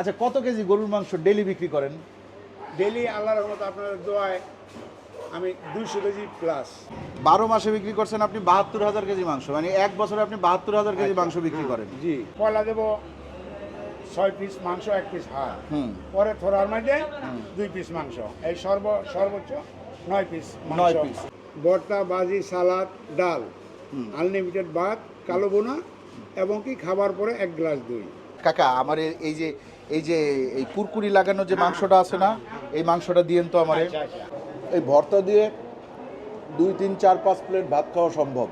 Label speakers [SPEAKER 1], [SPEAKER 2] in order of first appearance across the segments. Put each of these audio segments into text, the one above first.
[SPEAKER 1] আচ্ছা কত কেজি গরুর মাংস ডেলি বিক্রি করেন?
[SPEAKER 2] ডেলি আল্লাহর রহমত আপনাদের দোয়ায় আমি দুইশো কেজি প্লাস
[SPEAKER 1] বারো মাসে বিক্রি করছেন আপনি বাহাত্তর হাজার কেজি মাংস মানে এক বছরে আপনি বাহাত্তর হাজার কেজি মাংস বিক্রি করেন।
[SPEAKER 2] জি। পয়লা দেবো ছয় পিস মাংস এক পিস হাড়
[SPEAKER 1] হুম।
[SPEAKER 2] পরে থোড়ার মধ্যে দুই পিস মাংস। এই সর্ব সর্বোচ্চ নয় পিস
[SPEAKER 1] নয় পিস।
[SPEAKER 2] ভর্তা বাজি সালাদ ডাল। আনলিমিটেড ভাত কালো বোনা এবং কি খাবার পরে এক গ্লাস দই।
[SPEAKER 1] কাকা আমার এই যে এই যে এই কুরকুরি লাগানো যে মাংসটা আছে না, এই মাংসটা দিয়েন তো আমার। এই ভর্তা দিয়ে দুই, তিন, চার, পাঁচ প্লেট ভাত খাওয়া সম্ভব।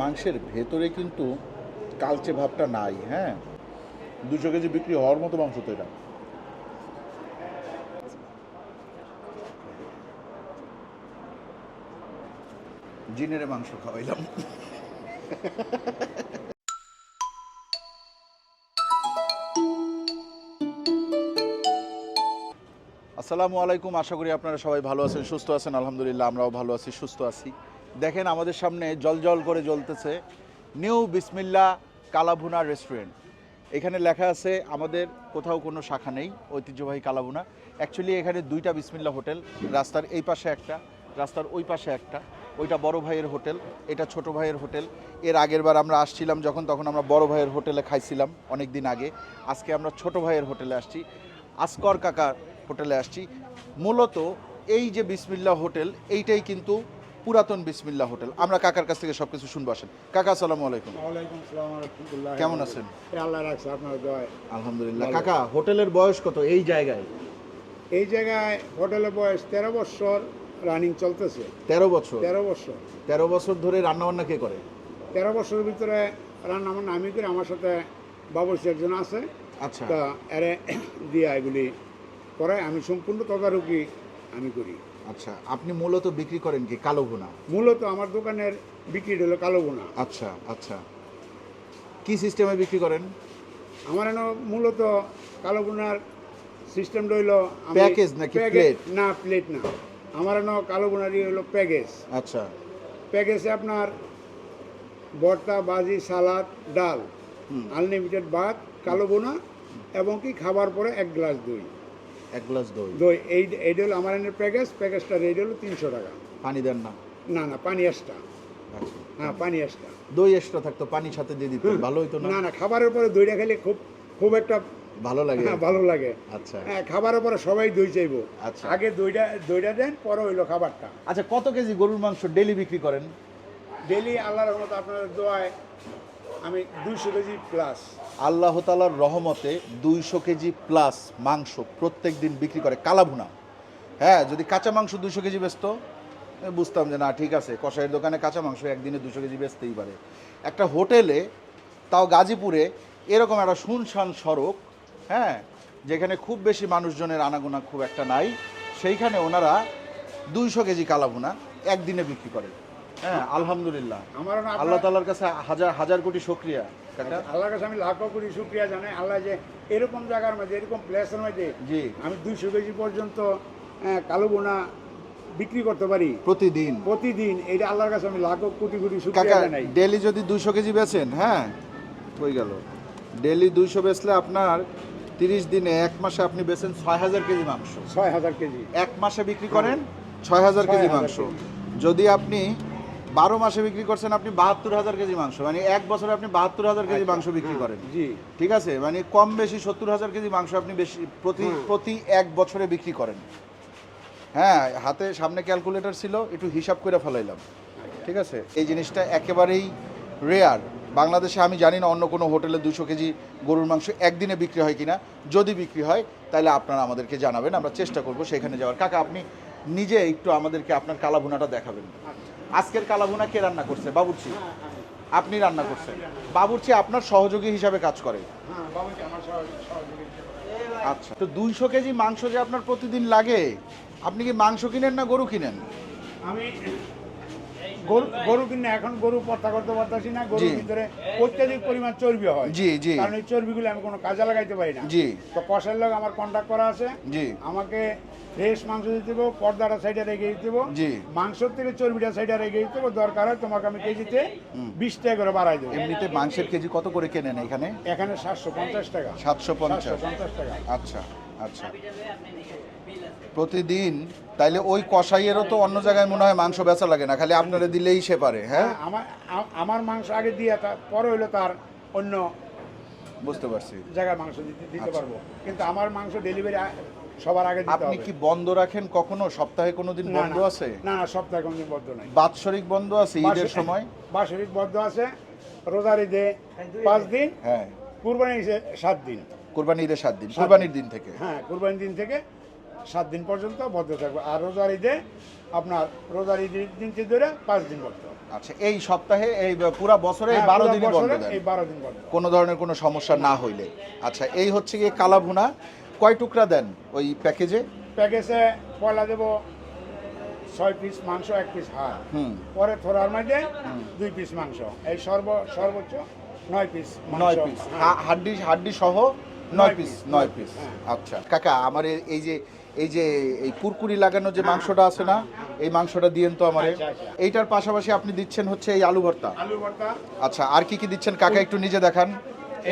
[SPEAKER 1] মাংসের ভেতরে কিন্তু কালচে ভাবটা নাই হ্যাঁ? দুশো কেজি বিক্রি হওয়ার মতো মাংস তো এটা। জিনের মাংস খাওয়াইলাম। আসসালামু আলাইকুম, আশা করি আপনারা সবাই ভালো আছেন, সুস্থ আছেন, আলহামদুলিল্লাহ আমরাও ভালো আছি, সুস্থ আছি। দেখেন আমাদের সামনে জল জল করে জ্বলতেছে, নিউ বিসমিল্লা কালাভুনা রেস্টুরেন্ট। এখানে লেখা আছে, আমাদের কোথাও কোনো শাখা নেই, ঐতিহ্যবাহী কালাভুনা। অ্যাকচুয়ালি এখানে দুইটা বিসমিল্লা হোটেল, রাস্তার এই পাশে একটা, রাস্তার ওই পাশে একটা, ওইটা বড় ভাইয়ের হোটেল, এটা ছোট ভাইয়ের হোটেল। এর আগের বার আমরা আসছিলাম যখন, তখন আমরা বড় ভাইয়ের হোটেলে খাইছিলাম অনেক দিন আগে। আজকে আমরা ছোট ভাইয়ের হোটেলে আসছি। আসকর কাকার হোটেলে আসছি। মূলত এই যে বিসমিল্লা হোটেল এইটাই কিন্তু পুরাতন বিসমিল্লা হোটেল। আমরা কাকার কাছ থেকে সব কিছু শুনব আসেন। কাকা আসসালামু আলাইকুম। কেমন আছেন?
[SPEAKER 2] আল্লাহ রাখছে আপনার
[SPEAKER 1] আলহামদুলিল্লাহ। কাকা হোটেলের বয়স কত এই জায়গায়?
[SPEAKER 2] এই জায়গায় হোটেলের বয়স তেরো বছর রানিং চলতেছে।
[SPEAKER 1] তেরো বছর?
[SPEAKER 2] তেরো বছর।
[SPEAKER 1] তেরো বছর ধরে রান্না বান্না কে করে?
[SPEAKER 2] তেরো বছরের ভিতরে রান্নাবান্না আমি করি আমার সাথে বাবুর্চি একজন আছে।
[SPEAKER 1] আচ্ছা।
[SPEAKER 2] তা এরে দিয়া এগুলি করে আমি সম্পূর্ণ তদারকি আমি করি।
[SPEAKER 1] আচ্ছা আপনি মূলত বিক্রি করেন কি কালো ভুনা?
[SPEAKER 2] মূলত আমার দোকানের বিক্রি হলো কালো বোনা
[SPEAKER 1] আচ্ছা আচ্ছা। কি সিস্টেমে বিক্রি করেন?
[SPEAKER 2] আমার এনে মূলত কালো বোনার সিস্টেম রইল
[SPEAKER 1] প্যাকেজ নাকি plate?
[SPEAKER 2] না প্লেট না। আমার এনে কালো বোনারই হলো প্যাকেজ।
[SPEAKER 1] আচ্ছা।
[SPEAKER 2] প্যাকেজে আপনার ভর্তা বাজি সালাদ ডাল আনলিমিটেড ভাত কালো বোনা এবং কি খাবার পরে এক গ্লাস দই।
[SPEAKER 1] এক গ্লাস দই।
[SPEAKER 2] দই এই এইটা হলো আমার এনের প্যাকেজ প্যাকেজটা রেট হলো তিনশো টাকা।
[SPEAKER 1] পানি দেন না।
[SPEAKER 2] না না পানি এক্সট্রা
[SPEAKER 1] আচ্ছা।
[SPEAKER 2] হ্যাঁ পানি এক্সট্রা
[SPEAKER 1] দই এক্সট্রা থাকতো পানির সাথে দিয়ে দিতেন ভালো হইতো না?
[SPEAKER 2] না না খাবারের পরে দইটা খেলে খুব খুব একটা
[SPEAKER 1] ভালো লাগে?
[SPEAKER 2] হ্যাঁ, ভালো লাগে।
[SPEAKER 1] আচ্ছা।
[SPEAKER 2] হ্যাঁ খাবারের পরে সবাই দই চাইব।
[SPEAKER 1] আচ্ছা।
[SPEAKER 2] আগে দইটা দইটা দেন পরে হইল খাবারটা।
[SPEAKER 1] আচ্ছা কত কেজি গরুর মাংস ডেলি বিক্রি করেন?
[SPEAKER 2] ডেলি আল্লাহর রহমত আপনার দোয়ায় আমি দুইশো কেজি প্লাস
[SPEAKER 1] আল্লাহ তালার রহমতে দুইশো কেজি প্লাস মাংস প্রত্যেক দিন বিক্রি করে। কালাভুনা। হ্যাঁ যদি কাঁচা মাংস দুশো কেজি বেচতো বুঝতাম যে না, ঠিক আছে কষাইয়ের দোকানে কাঁচা মাংস একদিনে দুশো কেজি বেচতেই পারে। একটা হোটেলে, তাও গাজীপুরে, এরকম একটা শুনশান সড়ক হ্যাঁ যেখানে খুব বেশি মানুষজনের আনাগোনা খুব একটা নাই, সেইখানে ওনারা দুইশো কেজি কালাভুনা একদিনে বিক্রি করে। হ্যাঁ আলহামদুলিল্লাহ।
[SPEAKER 2] আমার না
[SPEAKER 1] আল্লাহ তালার কাছে হাজার হাজার কোটি শুক্রিয়া
[SPEAKER 2] আল্লাহর কাছে আমি লাখো কোটি শুক্রিয়া জানাই। আল্লাহ যে এরকম জায়গার মধ্যে এরকম প্লেসের মধ্যে
[SPEAKER 1] জি।
[SPEAKER 2] আমি দুইশো কেজি পর্যন্ত আহ, কালো বোনা বিক্রি করতে পারি।
[SPEAKER 1] প্রতিদিন।
[SPEAKER 2] প্রতিদিন। এটা আল্লাহর কাছে আমি লাখো কোটি কোটি শুক্রিয়া
[SPEAKER 1] কাকা
[SPEAKER 2] জানাই।
[SPEAKER 1] ডেলি যদি দুইশো কেজি বেচেন হ্যাঁ হয়ে গেল। ডেলি দুইশো বেচলে আপনার তিরিশ দিনে এক মাসে আপনি বেচেন ছয় হাজার কেজি মাংস।
[SPEAKER 2] ছয় হাজার কেজি।
[SPEAKER 1] এক মাসে বিক্রি করেন ছয় হাজার কেজি মাংস। যদি আপনি বারো মাসে বিক্রি করছেন আপনি বাহাত্তর হাজার কেজি মাংস। মানে এক বছরে আপনি বাহাত্তর হাজার কেজি মাংস বিক্রি করেন।
[SPEAKER 2] জি।
[SPEAKER 1] ঠিক আছে? মানে কম বেশি সত্তর হাজার কেজি মাংস আপনি বেশি প্রতি প্রতি এক বছরে বিক্রি করেন। হ্যাঁ হাতে সামনে ক্যালকুলেটর ছিল একটু হিসাব করে ফেলাইলাম। ঠিক আছে? এই জিনিসটা একেবারেই রেয়ার বাংলাদেশে আমি জানি না অন্য কোনো হোটেলে দুশো কেজি গরুর মাংস একদিনে বিক্রি হয় কিনা। যদি বিক্রি হয় তাহলে আপনারা আমাদেরকে জানাবেন আমরা চেষ্টা করব সেখানে যাওয়ার। কাকা আপনি নিজে একটু আমাদেরকে আপনার কালাভুনাটা দেখাবেন। আজকের কালাভুনা কে রান্না করছে? বাবুর্চি। আপনি রান্না করছেন। বাবুর্চি আপনার সহযোগী হিসাবে কাজ করে। আচ্ছা। তো দুইশো কেজি মাংস যে আপনার প্রতিদিন লাগে, আপনি কি মাংস কিনেন না গরু কিনেন?
[SPEAKER 2] আমি গরু গরু কিনে এখন গরু পর্তা করতে পারতাছি না গরুর ভিতরে অত্যাধিক পরিমাণ চর্বি হয়।
[SPEAKER 1] জি, জি।
[SPEAKER 2] কারণ এই চর্বিগুলো আমি কোনো কাজে লাগাইতে পারি না।
[SPEAKER 1] জি।
[SPEAKER 2] তো কষার লোক আমার কন্ট্যাক্ট করা আছে।
[SPEAKER 1] জি।
[SPEAKER 2] আমাকে ফ্রেশ মাংস দিতে দেবো পর্দাটা সাইডে রেখে দিতে দেবো।
[SPEAKER 1] জি।
[SPEAKER 2] মাংসর থেকে চর্বিটা সাইডে রেখে দিতে দেবো দরকার হয় তোমাকে আমি কেজিতে বিশ টাকা করে বাড়াই দেবো।
[SPEAKER 1] এমনিতে মাংসের কেজি কত করে কেনেন এখানে?
[SPEAKER 2] এখানে সাতশো পঞ্চাশ টাকা।
[SPEAKER 1] সাতশো পঞ্চাশ।
[SPEAKER 2] সাতশো পঞ্চাশ টাকা।
[SPEAKER 1] আচ্ছা আচ্ছা। প্রতিদিন তাইলে ওই কষাইয়েরও তো অন্য জায়গায় মনে হয় মাংস বেচা লাগে না খালি আপনারা দিলেই সে পারে হ্যাঁ?
[SPEAKER 2] হ্যাঁ আমার আমার মাংস আগে দিয়ে তার পরে হইল তার অন্য
[SPEAKER 1] বুঝতে পারছি।
[SPEAKER 2] জায়গায় মাংস দিতে দিতে
[SPEAKER 1] আচ্ছা।
[SPEAKER 2] পারব। কিন্তু আমার মাংস ডেলিভারি সবার আগে দিতে
[SPEAKER 1] আপনি কি বন্ধ রাখেন কখনো? সপ্তাহে কোনো দিন বন্ধ আছে?
[SPEAKER 2] না না সপ্তাহে কোনো দিন বন্ধ নাই।
[SPEAKER 1] বাৎসরিক বন্ধ আছে ঈদের সময়?
[SPEAKER 2] বাৎসরিক বন্ধ আছে রোজার ঈদে পাঁচ দিন
[SPEAKER 1] হ্যাঁ।
[SPEAKER 2] কুরবানি ঈদে সাত দিন।
[SPEAKER 1] কোরবানি ঈদের সাত দিন কোরবানির দিন থেকে?
[SPEAKER 2] হ্যাঁ কুরবানির দিন থেকে সাত দিন পর্যন্ত বদ্ধ থাকবে। আর রোজার ঈদে আপনার রোজার ঈদের দিন থেকে ধরে পাঁচ দিন বদ্ধ
[SPEAKER 1] আচ্ছা এই সপ্তাহে এই পুরা বছরে এই
[SPEAKER 2] হ্যাঁ,
[SPEAKER 1] বারো দিনই বন্ধ দেন?
[SPEAKER 2] এই বারো দিন বদ্ধ
[SPEAKER 1] কোনো ধরনের কোনো সমস্যা না হইলে। আচ্ছা এই হচ্ছে গিয়ে কালা ভুনা কয় টুকরা দেন ওই প্যাকেজে?
[SPEAKER 2] প্যাকেজে পয়লা দেবো ছয় পিস মাংস এক পিস হাড়।
[SPEAKER 1] হুম।
[SPEAKER 2] পরে থোড়ার মধ্যে দুই পিস মাংস। এই সর্ব সর্বোচ্চ নয় পিস
[SPEAKER 1] নয় পিস।
[SPEAKER 2] হ্যাঁ।
[SPEAKER 1] হাড্ডি হাড্ডি সহ নয় পিস নয় পিস।
[SPEAKER 2] হ্যাঁ।
[SPEAKER 1] আচ্ছা কাকা আমার এই যে এই যে এই কুরকুরি লাগানো যে মাংসটা আছে না এই মাংসটা দিয়েন তো আমারে।
[SPEAKER 2] আচ্ছা, আচ্ছা।
[SPEAKER 1] এইটার পাশাপাশি আপনি দিচ্ছেন হচ্ছে এই আলু ভর্তা।
[SPEAKER 2] আলু ভর্তা।
[SPEAKER 1] আচ্ছা আর কি কি দিচ্ছেন? কাকা একটু নিজে দেখান।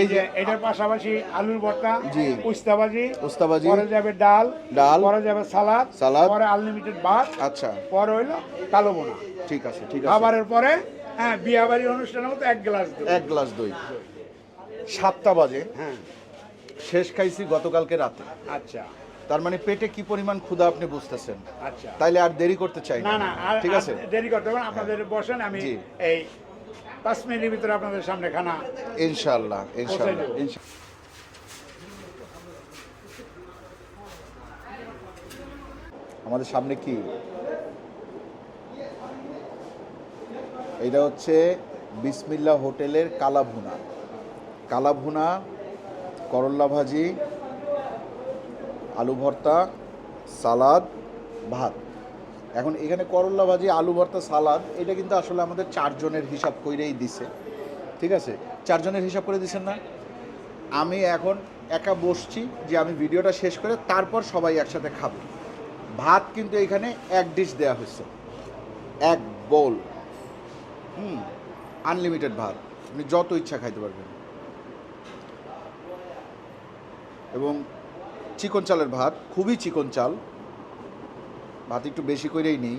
[SPEAKER 2] এই যে এটার পাশাপাশি আলুর ভর্তা
[SPEAKER 1] জি।
[SPEAKER 2] উস্তাবাজি
[SPEAKER 1] উস্তাবাজি।
[SPEAKER 2] পরে যাবে ডাল
[SPEAKER 1] ডাল।
[SPEAKER 2] পরে যাবে সালাদ
[SPEAKER 1] সালাদ।
[SPEAKER 2] পরে আনলিমিটেড ভাত
[SPEAKER 1] আচ্ছা।
[SPEAKER 2] পরে হইল কালো বোনা।
[SPEAKER 1] ঠিক আছে ঠিক আছে।
[SPEAKER 2] খাবারের পরে হ্যাঁ বিয়া বাড়ির অনুষ্ঠানের মতো এক গ্লাস দেবো
[SPEAKER 1] এক গ্লাস দই। সাতটা বাজে।
[SPEAKER 2] হ্যাঁ।
[SPEAKER 1] শেষ খাইছি গতকালকে রাতে।
[SPEAKER 2] আচ্ছা।
[SPEAKER 1] তার মানে পেটে কি পরিমাণ ক্ষুধা আপনি বুঝতেছেন?
[SPEAKER 2] আচ্ছা।
[SPEAKER 1] তাইলে আর দেরি করতে চাই
[SPEAKER 2] না। না
[SPEAKER 1] ঠিক আছে?
[SPEAKER 2] দেরি করতে হবে আপনাদের বসেন আমি এই পাঁচ মিনিটের ভিতরে আপনাদের সামনে খানা
[SPEAKER 1] ইনশাআল্লাহ ইনশাআল্লাহ
[SPEAKER 2] দেবো।
[SPEAKER 1] ইনশা- আমাদের সামনে কি? এটা হচ্ছে বিসমিল্লা হোটেলের কালা ভুনা কালা করল্লা ভাজি আলু ভর্তা সালাদ, ভাত। এখন এখানে করল্লা ভাজি আলু ভর্তা সালাদ, এটা কিন্তু আসলে আমাদের চারজনের হিসাব কইরেই দিছে। ঠিক আছে? চারজনের হিসাব করে দিছেন না? আমি এখন একা বসছি যে আমি ভিডিওটা শেষ করে তারপর সবাই একসাথে খাব। ভাত কিন্তু এখানে এক ডিশ দেওয়া হয়েছে। এক বোল হুম আনলিমিটেড ভাত। আপনি যত ইচ্ছা খাইতে পারবেন। এবং চিকন চালের ভাত, খুবই চিকন চাল। ভাত একটু বেশি করেই নেই।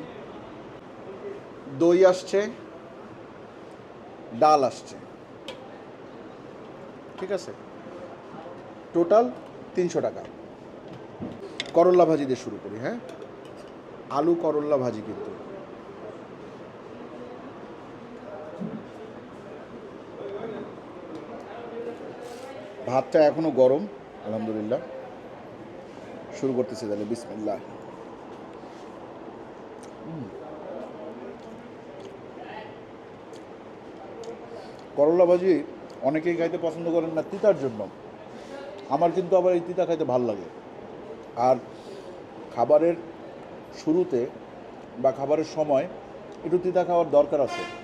[SPEAKER 1] দই আসছে, ডাল আসছে। ঠিক আছে? টোটাল তিনশো টাকা। করল্লা ভাজি দিয়ে শুরু করি হ্যাঁ? আলু করল্লা ভাজি কিন্তু। ভাতটা এখনও গরম, আলহামদুলিল্লাহ। শুরু করতেছি তাহলে, বিসমিল্লাহ। উম। করলা ভাজি অনেকেই খাইতে পছন্দ করেন না তিতার জন্য। আমার কিন্তু আবার এই তিতা খাইতে ভালো লাগে। আর খাবারের শুরুতে বা খাবারের সময় একটু তিতা খাওয়ার দরকার আছে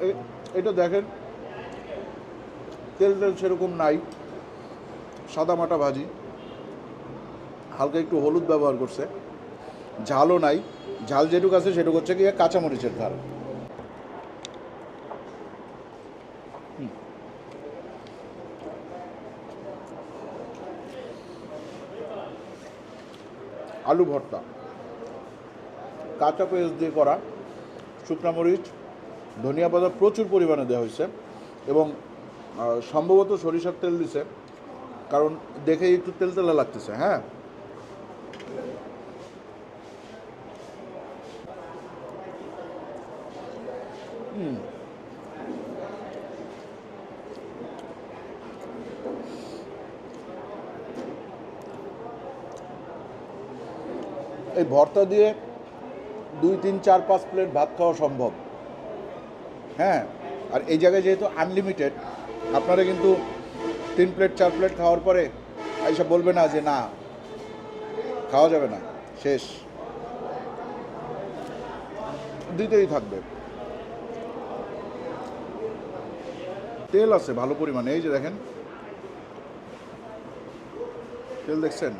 [SPEAKER 1] এ- এটা দেখেন, তেল টেল সেরকম নাই, সাদা মাটা ভাজি, হালকা একটু হলুদ ব্যবহার করছে, ঝালও নাই, ঝাল যেটুকু আছে সেটুকু হচ্ছে গিয়ে কাঁচামরিচের ধার। আলু ভর্তা, কাঁচা পেঁয়াজ দিয়ে করা শুকনা মরিচ ধনিয়া পাতা প্রচুর পরিমাণে দেওয়া হয়েছে এবং সম্ভবত সরিষার তেল দিছে, কারণ দেখে একটু তেল তেলা লাগতেছে হ্যাঁ? এই ভর্তা দিয়ে দুই, তিন, চার, পাঁচ প্লেট ভাত খাওয়া সম্ভব। হ্যাঁ আর এই জায়গায় যেহেতু আনলিমিটেড আপনারা কিন্তু তিন প্লেট চার প্লেট খাওয়ার পরে আইসা বলবে না যে না, খাওয়া যাবে না, শেষ। দিতেই থাকবে। তেল আছে ভালো পরিমাণে, এই যে দেখেন। তেল দেখছেন?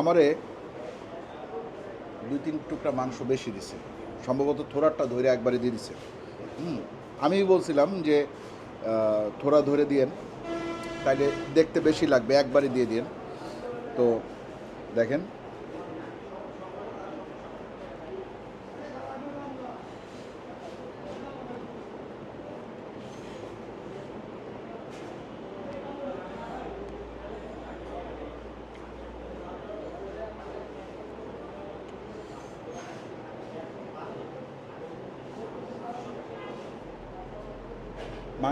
[SPEAKER 1] আমারে দুই তিন টুকরা মাংস বেশি দিছে। সম্ভবত থোড়াটা ধরে একবারে দিয়ে দিছে। হুম আমি বলছিলাম যে থোরা থোড়া ধরে দিয়েন, তাইলে দেখতে বেশি লাগবে, একবারে দিয়ে দিয়েন। তো দেখেন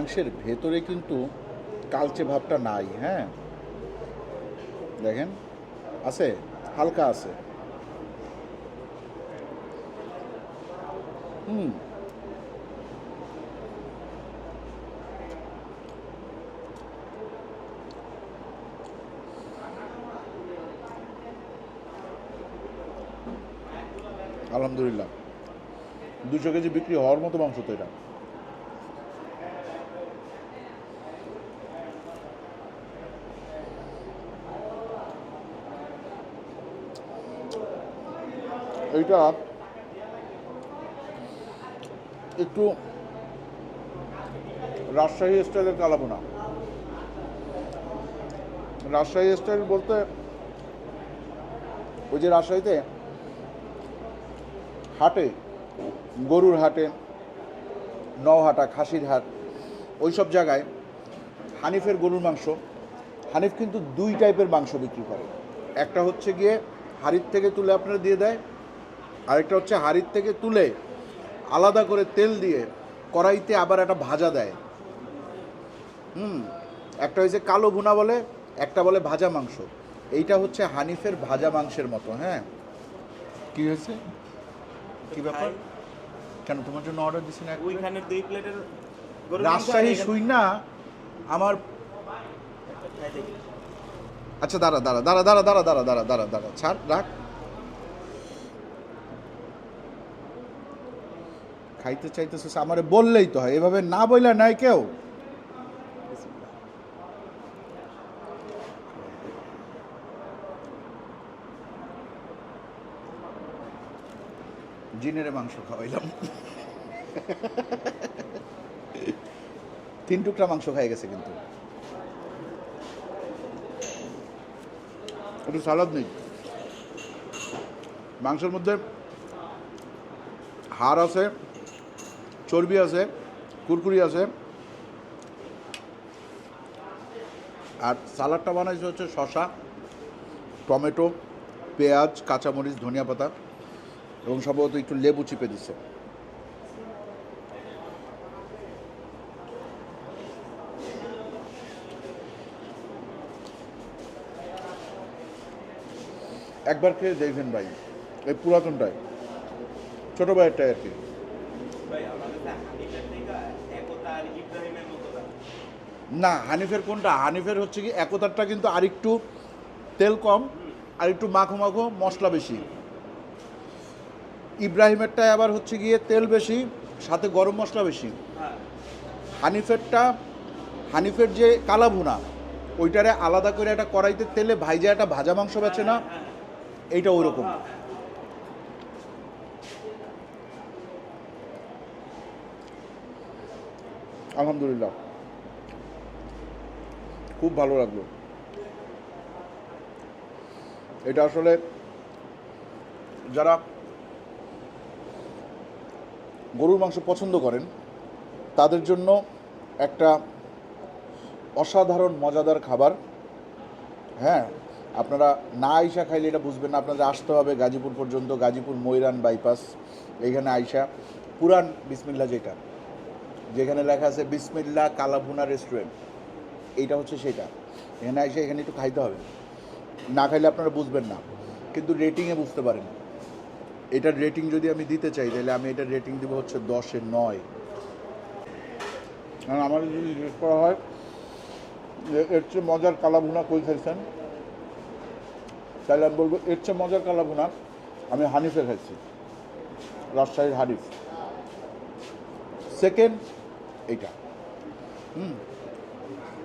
[SPEAKER 1] মাংসের ভেতরে কিন্তু কালচে ভাবটা নাই হ্যাঁ? দেখেন, আছে, হালকা আছে। হুম। আলহামদুলিল্লাহ। দুশো কেজি বিক্রি হওয়ার মতো মাংস তো এটা। এইটা একটু রাজশাহী স্টাইলের কালাবোনা। রাজশাহী স্টাইল বলতে ওই যে রাজশাহীতে হাটে, গরুর হাটে, নওহাটা, খাসির হাট ওই সব জায়গায় হানিফের গরুর মাংস। হানিফ কিন্তু দুই টাইপের মাংস বিক্রি করে। একটা হচ্ছে গিয়ে হাড়ির থেকে তুলে আপনারা দিয়ে দেয় আরেকটা হচ্ছে হাড়ির থেকে তুলে আলাদা করে তেল দিয়ে কড়াইতে আবার একটা ভাজা দেয়। হুম একটা হয়েছে কালো ভুনা বলে একটা বলে ভাজা মাংস। এইটা হচ্ছে হানিফের ভাজা মাংসের মতো হ্যাঁ। কি হয়েছে? কি ব্যাপার? কেন তোমার জন্য অর্ডার দিছি না?
[SPEAKER 3] ওইখানে দুই প্লেটের
[SPEAKER 1] রাজশাহী শুই না আমার আচ্ছা দাঁড়া দাঁড়া দাঁড়া দাঁড়া দাঁড়া দাঁড়া দাঁড়া দাঁড়া দাঁড়া ছাড় রাখ। খাইতে চাইতেছিস আমারে বললেই তো হয়। এভাবে না বইলা নাই কেউ? জিনের মাংস খাওয়াইলাম। তিন টুকরা মাংস খাই গেছে কিন্তু। একটু সালাদ নেই? মাংসের মধ্যে হাড় আছে চর্বি আছে, কুরকুরি আছে। আর সালাডটা বানাইছে হচ্ছে শশা টমেটো, পেঁয়াজ, কাঁচামরিচ, ধনিয়া পাতা এবং সম্ভবত একটু লেবু চিপে দিচ্ছে একবার খেয়ে দেখবেন ভাই, এই পুরাতনটায় ছোটো ভাইয়েরটাই আর কি। না, হানিফের কোনটা? হানিফের হচ্ছে কি, একতারটা কিন্তু আরেকটু তেল কম, আর একটু মাখো মাখো মশলা বেশি। ইব্রাহিমেরটায় আবার হচ্ছে গিয়ে তেল বেশি, সাথে গরম মশলা বেশি। হানিফেরটা, হানিফের যে কালা কালাভুনা ওইটারে আলাদা করে একটা কড়াইতে তেলে ভাইজা একটা ভাজা মাংস বেছে না, এইটা ওই রকম আলহামদুলিল্লাহ। খুব ভালো লাগল। এটা আসলে যারা গরুর মাংস পছন্দ করেন, তাদের জন্য একটা অসাধারণ, মজাদার খাবার। হ্যাঁ আপনারা না আইসা খাইলে এটা বুঝবেন না। আপনাদের আসতে হবে গাজীপুর পর্যন্ত, গাজীপুর ময়রান বাইপাস, এইখানে আইসা। পুরান বিসমিল্লা যেটা। যেখানে লেখা আছে বিসমিল্লা কালাভুনা রেস্টুরেন্ট। এইটা হচ্ছে সেটা। এখানে এসে এখানে একটু খাইতে হবে। না খাইলে আপনারা বুঝবেন না, কিন্তু রেটিংয়ে বুঝতে পারেন। এটার রেটিং যদি আমি দিতে চাই, তাহলে আমি এটার রেটিং দেবো হচ্ছে দশে নয়। কারণ আমার যদি জিজ্ঞেস করা হয়, যে এর চেয়ে মজার কালাভুনা কই খাইছেন? তাহলে আমি বলব, এর চেয়ে মজার কালাভুনা আমি হানিফে খাইছি, রাজশাহীর হানিফ। সেকেন্ড এইটা। হুম।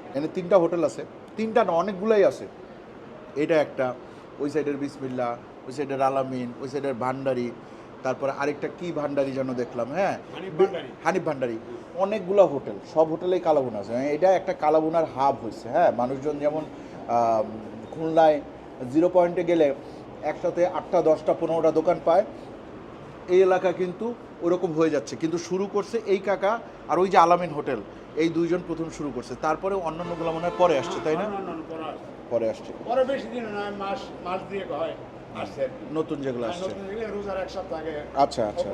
[SPEAKER 1] এখানে তিনটা হোটেল আছে। তিনটা না অনেকগুলাই আছে। এটা একটা ওই সাইডের বিসমিল্লা ওই সাইডের আলামিন ওই সাইডের ভান্ডারি তারপরে আরেকটা কি ভান্ডারি যেন দেখলাম হ্যাঁ?
[SPEAKER 2] হানিফ ভান্ডারি।
[SPEAKER 1] অনেকগুলো হোটেল সব হোটেলেই কালাবুনা আছে। মানে এটা একটা কালাবুনার হাব হয়েছে হ্যাঁ? মানুষজন যেমন খুলনায় জিরো পয়েন্টে গেলে একসাথে আটটা দশটা পনেরোটা দোকান পায়। এই এলাকা কিন্তু ওরকম হয়ে যাচ্ছে। কিন্তু শুরু করছে এই কাকা আর ওই যে আলামিন হোটেল। এই দুইজন প্রথম শুরু করছে। তারপরে অন্যান্যগুলো মনে হয় পরে আসছে তাই না?
[SPEAKER 2] পরে আসছে।
[SPEAKER 1] পরে
[SPEAKER 2] বেশি দিন নয় মাস মাস দিয়ে হয়
[SPEAKER 1] নতুন যেগুলো আসছে। আচ্ছা আচ্ছা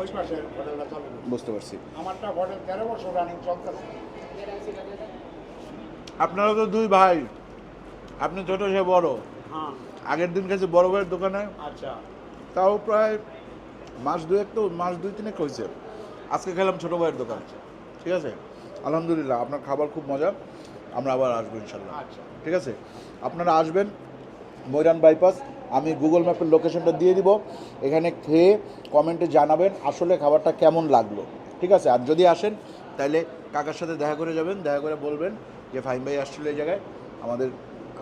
[SPEAKER 2] চলে
[SPEAKER 1] বুঝতে পারছি।
[SPEAKER 2] আমারটা হোটেল তেরো বছর রানিং চলতেছে।
[SPEAKER 1] আপনারা তো দুই ভাই। আপনি ছোট সে বড়।
[SPEAKER 2] হ্যাঁ।
[SPEAKER 1] আগের দিন গেছে বড় ভাইয়ের দোকানে।
[SPEAKER 2] আচ্ছা।
[SPEAKER 1] তাও প্রায় মাস দুয়েক তো মাস দুই তিনেক হয়েছে। আজকে খেলাম ছোট ভাইয়ের দোকান। ঠিক আছে? আলহামদুলিল্লাহ আপনার খাবার খুব মজা। আমরা আবার আসব ইনশাল্লাহ।
[SPEAKER 2] আচ্ছা।
[SPEAKER 1] ঠিক আছে? আপনারা আসবেন ময়রান বাইপাস। আমি গুগল ম্যাপের লোকেশনটা দিয়ে দিব। এখানে খেয়ে কমেন্টে জানাবেন আসলে খাবারটা কেমন লাগল। ঠিক আছে? আর যদি আসেন তাহলে কাকার সাথে দেখা করে যাবেন। দেখা করে বলবেন যে ফাইম ভাই আসছিল এই জায়গায়। আমাদের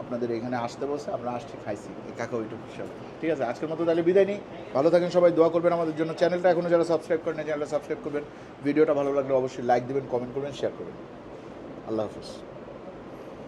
[SPEAKER 1] আপনাদের এখানে আসতে বসে, আমরা আসছি, খাইছি। কাকা ওইটুকু হিসাবে। ঠিক আছে, আজকের মতো তাহলে বিদায় নিই। ভালো থাকেন সবাই, দোয়া করবেন আমাদের জন্য। চ্যানেলটা এখনও যারা সাবস্ক্রাইব করেন চ্যানেলটা সাবস্ক্রাইব করবেন। ভিডিওটা ভালো লাগলে অবশ্যই লাইক দেবেন, কমেন্ট করবেন শেয়ার করবেন। আল্লাহ হাফিজ।